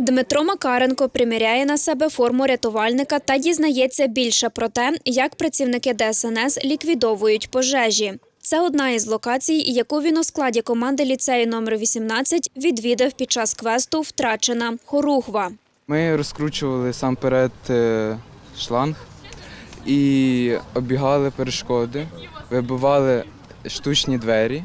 Дмитро Макаренко приміряє на себе форму рятувальника та дізнається більше про те, як працівники ДСНС ліквідовують пожежі. Це одна із локацій, яку він у складі команди ліцею номер 18 відвідав під час квесту Втрачена Хорухва. Ми розкручували сам перед е, шланг і оббігали перешкоди, вибивали штучні двері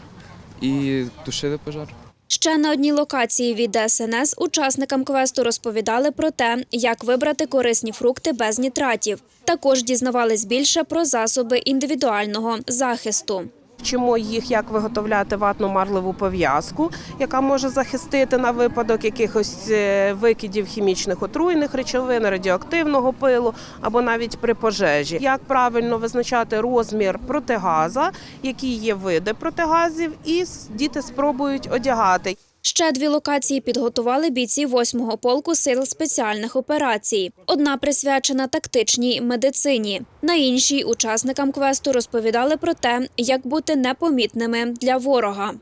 і тушили пожар. Ще на одній локації від ДСНС учасникам квесту розповідали про те, як вибрати корисні фрукти без нітратів. Також дізнавались більше про засоби індивідуального захисту. Вчимо їх, як виготовляти ватну марлеву пов'язку, яка може захистити на випадок якихось е, викидів хімічних отруйних речовин, радіоактивного пилу або навіть при пожежі. Як правильно визначати розмір протигаза, які є види протигазів, і діти спробують одягати. Ще дві локації підготували бійці 8-го полку сил спеціальних операцій. Одна присвячена тактичній медицині. На іншій учасникам квесту розповідали про те, як бути непомітними для ворога.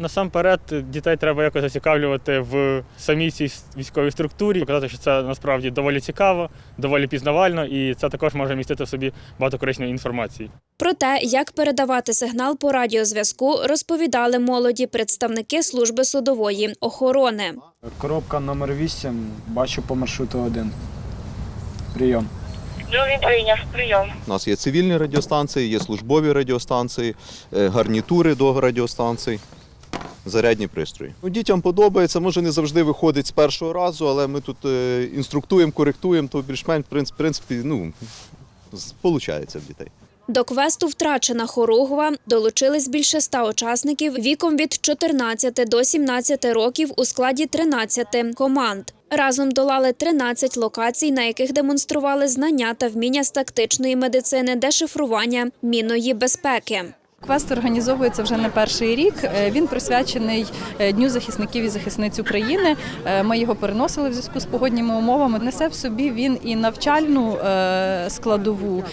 Насамперед, дітей треба якось зацікавлювати в самій цій військовій структурі, показати, що це насправді доволі цікаво, доволі пізнавально, і це також може містити в собі багато корисної інформації. Про те, як передавати сигнал по радіозв'язку, розповідали молоді представники служби судової охорони. Коробка номер 8, бачу по маршруту 1. Прийом. Ну, він прийняв прийом. У нас є цивільні радіостанції, є службові радіостанції, е, гарнітури до радіостанцій, зарядні пристрої. Ну, Дітям подобається, може не завжди виходить з першого разу, але ми тут е, інструктуємо, коректуємо, то більш-менш в принципі, ну, виходить в дітей. До квесту Втрачена Хоругва долучились більше ста учасників віком від 14 до 17 років у складі 13 команд. Разом долали 13 локацій, на яких демонстрували знання та вміння з тактичної медицини, дешифрування мінної безпеки. Квест організовується вже не перший рік. Е, Він присвячений е, Дню захисників і захисниць України. Е, Ми його переносили в зв'язку з погодніми умовами. Несе в собі він і навчальну складову,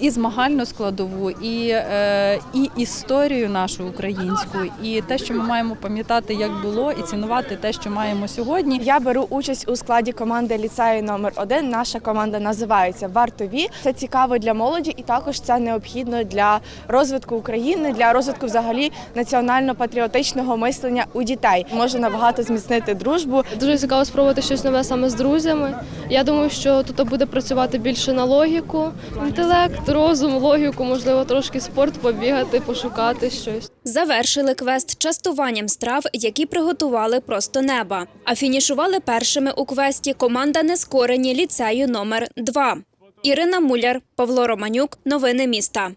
і змагальну складову, і, і історію нашу українську, і те, що ми маємо пам'ятати, як було, і цінувати те, що маємо сьогодні. Я беру участь у складі команди ліцею номер 1 Наша команда називається Вартові. Це цікаво для молоді, і також це необхідно для розвитку України, для розвитку взагалі національно-патріотичного мислення у дітей. Може набагато зміцнити дружбу. Дуже цікаво спробувати щось нове саме з друзями. Я думаю, що тут буде працювати більше на логіку, інтелект, розум, логіку, можливо, трошки спорт, побігати, пошукати щось. Завершили квест частуванням страв, які приготували просто неба. А фінішували першими у квесті команда Нескорені ліцею номер 2 Ірина Муляр, Павло Романюк. Новини міста.